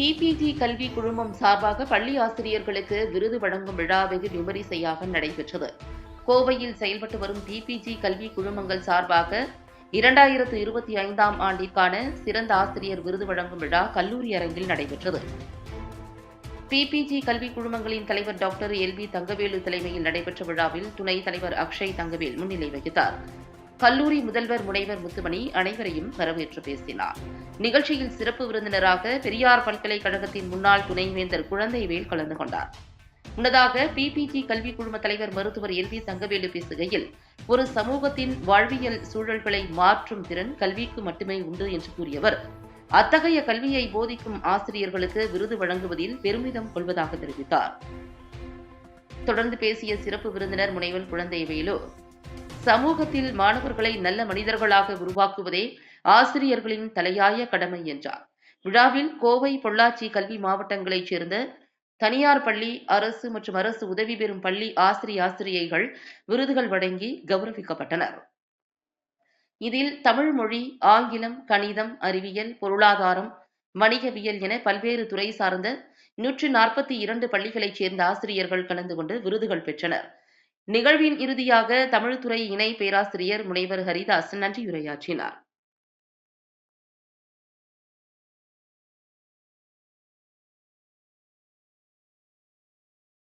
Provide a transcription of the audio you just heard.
PPG கல்வி குழுமம் சார்பாக பள்ளி ஆசிரியர்களுக்கு விருது வழங்கும் விழா வெகு விமரிசையாக நடைபெற்றது. கோவையில் செயல்பட்டு வரும் பிபிஜி கல்வி குழுமங்கள் சார்பாக இரண்டாயிரத்து இருபத்தி ஐந்தாம் ஆண்டிற்கான சிறந்த ஆசிரியர் விருது வழங்கும் விழா கல்லூரி அரங்கில் நடைபெற்றது. பிபிஜி கல்வி குழுமங்களின் தலைவர் டாக்டர் எல் பி தங்கவேலு தலைமையில் நடைபெற்ற விழாவில் துணைத் தலைவர் அக்ஷய் தங்கவேல் முன்னிலை வகித்தார். கல்லூரி முதல்வர் முனைவர் முத்துமணி அனைவரையும் வரவேற்று பேசினார். நிகழ்ச்சியில் சிறப்பு விருந்தினராக பெரியார் பல்கலைக்கழகத்தின் முன்னாள் துணைவேந்தர் குழந்தைவேல் கலந்து கொண்டார். முன்னதாக பிபிஜி கல்வி குழும தலைவர் மருத்துவர் எல் வி தங்கவேலு பேசுகையில் ஒரு சமூகத்தின் வாழ்வியல் சூழல்களை மாற்றும் திறன் கல்விக்கு மட்டுமே உண்டு என்று கூறியவர். அத்தகைய கல்வியை போதிக்கும் ஆசிரியர்களுக்கு விருது வழங்குவதில் பெருமிதம் கொள்வதாக தெரிவித்தார். தொடர்ந்து பேசிய சிறப்பு விருந்தினர் முனைவர் குழந்தைவேலு சமூகத்தில் மாணவர்களை நல்ல மனிதர்களாக உருவாக்குவதே ஆசிரியர்களின் தலையாய கடமை என்றார். விழாவில் கோவை பொள்ளாச்சி கல்வி மாவட்டங்களைச் சேர்ந்த தனியார் பள்ளி அரசு மற்றும் அரசு உதவி பெறும் பள்ளி ஆசிரிய ஆசிரியைகள் விருதுகள் வழங்கி கௌரவிக்கப்பட்டனர். இதில் தமிழ் மொழி ஆங்கிலம் கணிதம் அறிவியல் பொருளாதாரம் வணிகவியல் என பல்வேறு துறை சார்ந்த நூற்றி நாற்பத்தி இரண்டு பள்ளிகளைச் சேர்ந்த ஆசிரியர்கள் கலந்து கொண்டு விருதுகள் பெற்றனர். நிகழ்வின் இறுதியாக தமிழ்துறை இணை பேராசிரியர் முனைவர் ஹரிதாஸ் நன்றியுரையாற்றினார்.